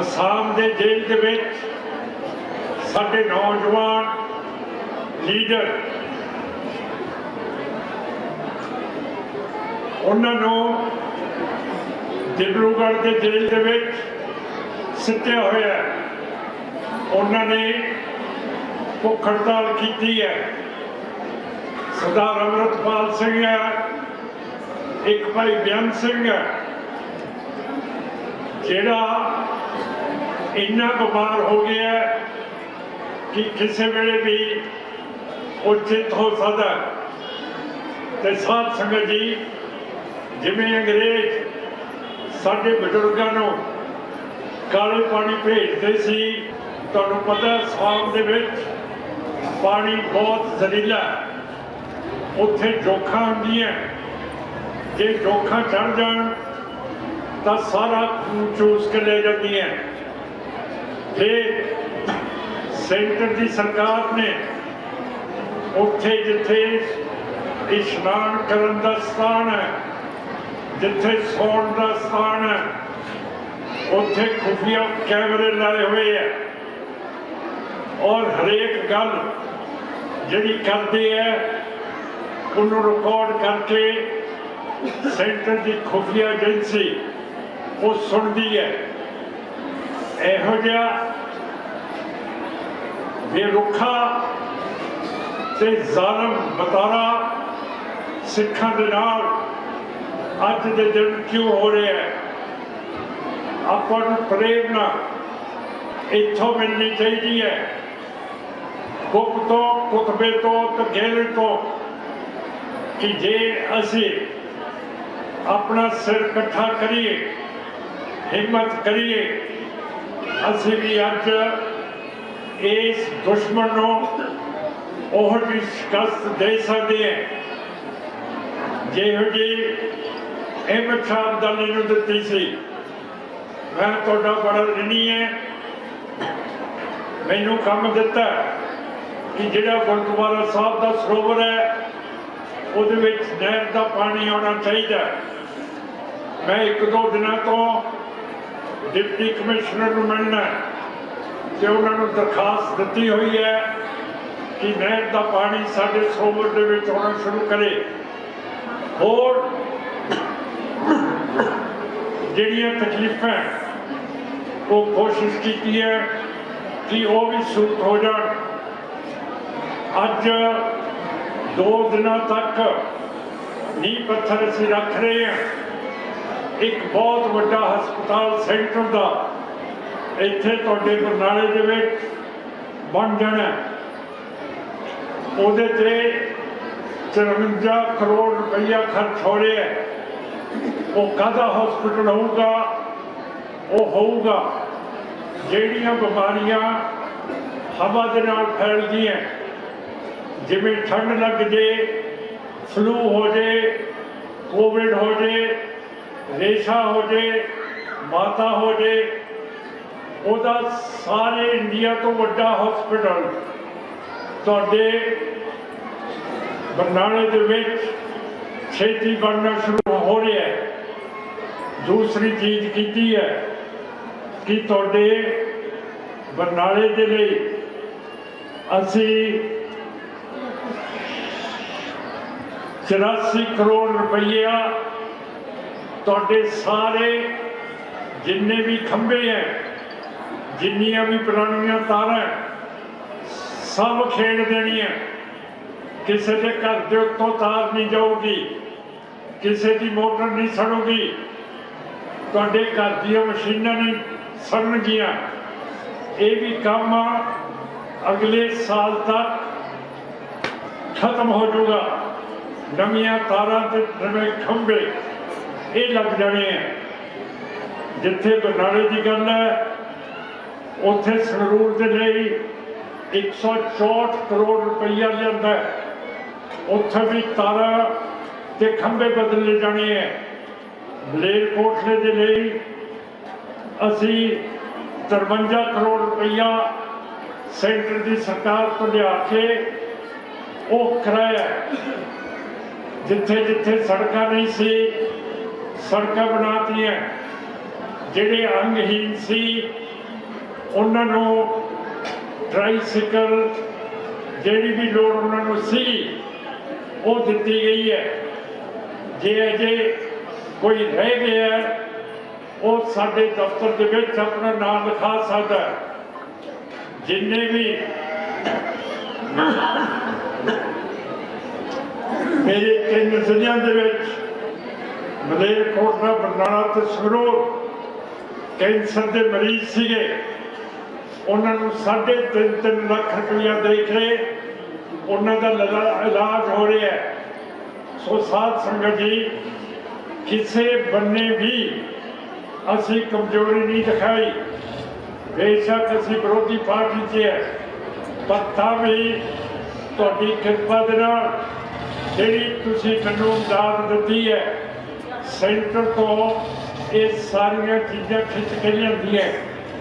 ਅਸਾਮ ਦੇ ਜੇਲ੍ਹ ਦੇ ਵਿੱਚ ਸਾਡੇ ਨੌਜਵਾਨ ਲੀਡਰ, ਉਹਨਾਂ ਨੂੰ ਡਿਬਰੂਗੜ੍ਹ ਦੇ ਜੇਲ੍ਹ ਦੇ ਵਿੱਚ ਸਿੱਟਿਆ ਹੋਇਆ ਉਹਨਾਂ ਨੇ ਭੁੱਖ ਹੜਤਾਲ ਕੀਤੀ ਹੈ। ਸਰਦਾਰ ਅਮਰਤਪਾਲ ਸਿੰਘ ਹੈ, ਇੱਕ ਭਾਈ ਬਿਆਨ ਸਿੰਘ ਹੈ, ਜਿਹੜਾ ਇੰਨਾ ਬਿਮਾਰ ਹੋ ਗਿਆ ਕਿ ਕਿਸੇ ਵੇਲੇ ਵੀ ਉਚਿਤ ਹੋ ਸਕਦਾ। ਹੈ। ਤੇ ਸਾਧ ਸੰਗਤ ਜੀ, ਜਿਵੇਂ ਅੰਗਰੇਜ਼ ਸਾਡੇ ਬਜ਼ੁਰਗਾਂ ਨੂੰ ਕਾਲੇ ਪਾਣੀ ਭੇਜਦੇ ਸੀ, ਤੁਹਾਨੂੰ ਪਤਾ ਹੈ ਸਾਮ ਦੇ ਵਿੱਚ ਪਾਣੀ ਬਹੁਤ ਜ਼ਹਿਰੀਲਾ ਉੱਥੇ ਜੋਖਾਂ ਹੁੰਦੀਆਂ। ਜੇ ਜੋਖਾਂ ਚੜ ਜਾਣ, ਤਾਂ ਸਾਰਾ ਚੂਸ ਕੇ ਲੈ ਜਾਂਦੀਆਂ। ਫਿਰ ਸੈਂਟਰ ਦੀ ਸਰਕਾਰ ਨੇ ਉੱਥੇ ਜਿੱਥੇ ਇਸ਼ਨਾਨ ਕਰਨ ਦਾ ਸਥਾਨ ਹੈ, ਜਿੱਥੇ ਸੌਣ ਦਾ ਸਥਾਨ ਹੈ, ਉੱਥੇ ਖੁਫੀਆ ਕੈਮਰੇ ਲਾਏ ਹੋਏ ਹੈ। ਔਰ ਹਰੇਕ ਗੱਲ ਜਿਹੜੀ ਕਰਦੇ ਹੈ, ਉਹਨੂੰ ਰਿਕਾਰਡ ਕਰਕੇ ਸੈਂਟਰ ਦੀ ਖੁਫੀਆ ਏਜੰਸੀ ਉਹ ਸੁਣਦੀ ਹੈ। ਇਹੋ ਜਿਹਾ ਬੇਰੁੱਖਾ ਤੇ ਜ਼ਾਲਮ ਬਤਾਰਾ ਸਿੱਖਾਂ ਦੇ ਨਾਲ ਅੱਜ ਦੇ ਦਿਨ ਕਿਉਂ ਹੋ ਰਿਹਾ ਹੈ? ਆਪਾਂ ਨੂੰ ਪ੍ਰੇਰਨਾ ਇੱਥੋਂ ਮਿਲਣੀ ਚਾਹੀਦੀ ਹੈ। ਕੁੱਪ ਤੋਂ ਕੁਤਬੇ ਤੋਂ ਤੇ ਗਹਿਰੇ ਤੋਂ ਕਿ ਜੇ ਅਸੀਂ ਆਪਣਾ ਸਿਰ ਇਕੱਠਾ ਕਰੀਏ, ਹਿੰਮਤ ਕਰੀਏ ਅਸੀਂ ਵੀ ਅੱਜ ਇਸ ਦੁਸ਼ਮਣ ਨੂੰ ਉਹ ਜਿਹੀ ਸ਼ਿਕਸਤ ਦੇ ਸਕਦੇ ਹਾਂ। ਜਿਹੋ ਜਿਹੀ ਅਹਿਮਦ ਸ਼ਾਹ ਅਬਦਾਲੀ ਨੂੰ ਦਿੱਤੀ ਸੀ। ਮੈਂ ਤੁਹਾਡਾ ਬੜਾ ਰਿਣੀ ਹੈ। ਮੈਨੂੰ ਕੰਮ ਦਿੱਤਾ ਕਿ ਜਿਹੜਾ ਗੁਰਦੁਆਰਾ ਸਾਹਿਬ ਦਾ ਸਰੋਵਰ ਹੈ, ਉਹਦੇ ਵਿੱਚ ਨਹਿਰ ਦਾ ਪਾਣੀ ਆਉਣਾ ਚਾਹੀਦਾ। ਮੈਂ ਇੱਕ ਦੋ ਦਿਨਾਂ ਤੋਂ ਡਿਪਟੀ ਕਮਿਸ਼ਨਰ ਨੂੰ ਮਿਲਣਾ ਹੈ। ਤੇ ਉਹਨਾਂ ਨੂੰ ਦਰਖਾਸਤ ਦਿੱਤੀ ਹੋਈ ਹੈ ਕਿ ਨਹਿਰ ਦਾ ਪਾਣੀ ਸਾਡੇ ਸਰੋਵਰ ਦੇ ਵਿੱਚ ਆਉਣਾ ਸ਼ੁਰੂ ਕਰੇ। ਹੋਰ ਜਿਹੜੀਆਂ ਤਕਲੀਫਾਂ ਉਹ ਕੋਸ਼ਿਸ਼ ਕੀਤੀ ਹੈ ਕਿ ਉਹ ਵੀ ਸੂਤ ਹੋ ਜਾਣ। ਅੱਜ ਦੋ ਦਿਨਾਂ ਤੱਕ ਨੀਂਹ ਪੱਥਰ ਅਸੀਂ ਰੱਖ ਰਹੇ ਹਾਂ। ਇੱਕ ਬਹੁਤ ਵੱਡਾ ਹਸਪਤਾਲ ਸੈਂਟਰ ਦਾ ਇੱਥੇ ਤੁਹਾਡੇ ਬਰਨਾਲੇ ਦੇ ਵਿੱਚ ਬਣ ਜਾਣਾ ਉਹਦੇ ਤੇ 54 ਕਰੋੜ ਰੁਪਈਆ ਖਰਚ ਹੋ ਰਿਹਾ ਹੈ। ਉਹ ਕਾਹਦਾ ਹਸਪੀਟਲ ਹੋਊਗਾ? ਉਹ ਹੋਊਗਾ ਜਿਹੜੀਆਂ ਬਿਮਾਰੀਆਂ ਹਵਾ ਦੇ ਨਾਲ ਫੈਲਦੀਆਂ ਜਿਵੇਂ ਠੰਡ ਲੱਗ ਜੇ ਫਲੂ ਹੋ ਜੇ ਕੋਵਿਡ ਹੋ ਜੇ ਰੇਸ਼ਾ ਹੋ ਜੇ, ਮਾਤਾ ਹੋ ਜੇ, ਉਹਦਾ ਸਾਰੇ ਇੰਡੀਆ ਤੋਂ ਵੱਡਾ ਹਸਪੀਟਲ ਤੁਹਾਡੇ ਬਰਨਾਲੇ ਦੇ ਵਿੱਚ ਛੇਤੀ ਬਣਨਾ ਸ਼ੁਰੂ ਹੋ ਰਿਹਾ ਹੈ। ਦੂਸਰੀ ਚੀਜ਼ ਕੀਤੀ ਹੈ ਕਿ ਤੁਹਾਡੇ ਬਰਨਾਲੇ ਦੇ ਲਈ ਅਸੀਂ 84 ਕਰੋੜ ਰੁਪਈਆ ਤੁਹਾਡੇ ਸਾਰੇ ਜਿੰਨੇ ਵੀ ਖੰਭੇ ਹੈ ਜਿੰਨੀਆਂ ਵੀ ਪੁਰਾਣੀਆਂ ਤਾਰਾਂ ਸਭ ਖੇਡ ਦੇਣੀਆਂ ਕਿਸੇ ਦੇ ਘਰ ਦੇ ਉੱਤੋਂ ਤਾਰ ਨਹੀਂ ਜਾਊਗੀ, ਕਿਸੇ ਦੀ ਮੋਟਰ ਨਹੀਂ ਸੜੂਗੀ। ਤੁਹਾਡੇ ਘਰ ਦੀਆਂ ਮਸ਼ੀਨਾਂ ਨਹੀਂ ਸੜਨਗੀਆਂ। ਇਹ ਵੀ ਕੰਮ ਅਗਲੇ ਸਾਲ ਤੱਕ ਖਤਮ ਹੋ ਜਾਊਗਾ। ਨਵੀਆਂ ਤਾਰਾਂ ਤੇ ਨਵੇਂ ਖੰਭੇ ਇਹ ਲੱਗ ਜਾਣੇ ਆ। ਜਿੱਥੇ ਬਰਨਾਲੇ ਦੀ ਗੱਲ ਹੈ, ਉੱਥੇ ਸੰਗਰੂਰ ਦੇ ਲਈ 164 ਕਰੋੜ ਰੁਪਈਆ ਲਿਆਂਦਾ ਉੱਥੇ ਵੀ ਤਾਰਾਂ ਤੇ ਖੰਭੇ ਬਦਲੇ ਜਾਣੇ ਹੈ ਮਲੇਰਕੋਟਲੇ ਦੇ ਲਈ ਅਸੀਂ 53 ਕਰੋੜ ਰੁਪਈਆ ਸੈਂਟਰ ਦੀ ਸਰਕਾਰ ਤੋਂ ਲਿਆ ਕੇ ਉਹ ਕਰਾਇਆ ਜਿੱਥੇ ਜਿੱਥੇ ਸੜਕਾਂ ਨਹੀਂ ਸੀ ਸੜਕਾਂ ਬਣਾਤੀਆਂ। ਜਿਹੜੇ ਅੰਗਹੀਨ ਸੀ, ਉਹਨਾਂ ਨੂੰ ਟ੍ਰਾਈਸਿਕਲ ਜਿਹੜੀ ਵੀ ਲੋੜ ਉਹਨਾਂ ਨੂੰ ਸੀ, ਉਹ ਦਿੱਤੀ ਗਈ ਹੈ। ਜੇ ਅਜੇ ਕੋਈ ਰਹਿ ਗਿਆ ਉਹ ਸਾਡੇ ਦਫ਼ਤਰ ਦੇ ਵਿੱਚ ਆਪਣਾ ਨਾਮ ਲਿਖਾ ਸਕਦਾ ਜਿੰਨੇ ਵੀ ਮੇਰੇ ਤਿੰਨ ਜ਼ਿਲ੍ਹਿਆਂ ਦੇ ਵਿੱਚ ਮਲੇਰਕੋਟਲਾ ਬਰਨਾਲਾ ਤੇ ਸੰਗਰੂਰ ਕੈਂਸਰ ਦੇ ਮਰੀਜ਼ ਸੀਗੇ। ਉਹਨਾਂ ਨੂੰ ਸਾਢੇ ਤਿੰਨ ਤਿੰਨ ਲੱਖ ਰੁਪਇਆ ਦੇ ਕੇ ਉਹਨਾਂ ਦਾ ਲਗਾ- ਇਲਾਜ ਹੋ ਰਿਹਾ ਹੈ। ਸੋ ਸਾਧ ਸੰਗਤ ਜੀ, ਕਿਸੇ ਬੰਨੇ ਵੀ ਅਸੀਂ ਕਮਜ਼ੋਰੀ ਨਹੀਂ ਦਿਖਾਈ। ਬੇਸ਼ੱਕ ਅਸੀਂ ਵਿਰੋਧੀ ਪਾਰਟੀ 'ਚ ਹੈ। ਪਰ ਤਾਂ ਵੀ ਤੁਹਾਡੀ ਕਿਰਪਾ ਦੇ ਨਾਲ ਜਿਹੜੀ ਤੁਸੀਂ ਮੈਨੂੰ ਇਮਦਾਦ ਦਿੱਤੀ ਹੈ ਸੈਂਟਰ ਤੋਂ ਇਹ ਸਾਰੀਆਂ ਚੀਜ਼ਾਂ ਖਿੱਚ ਕੇ ਲਿਆਂਦੀਆਂ।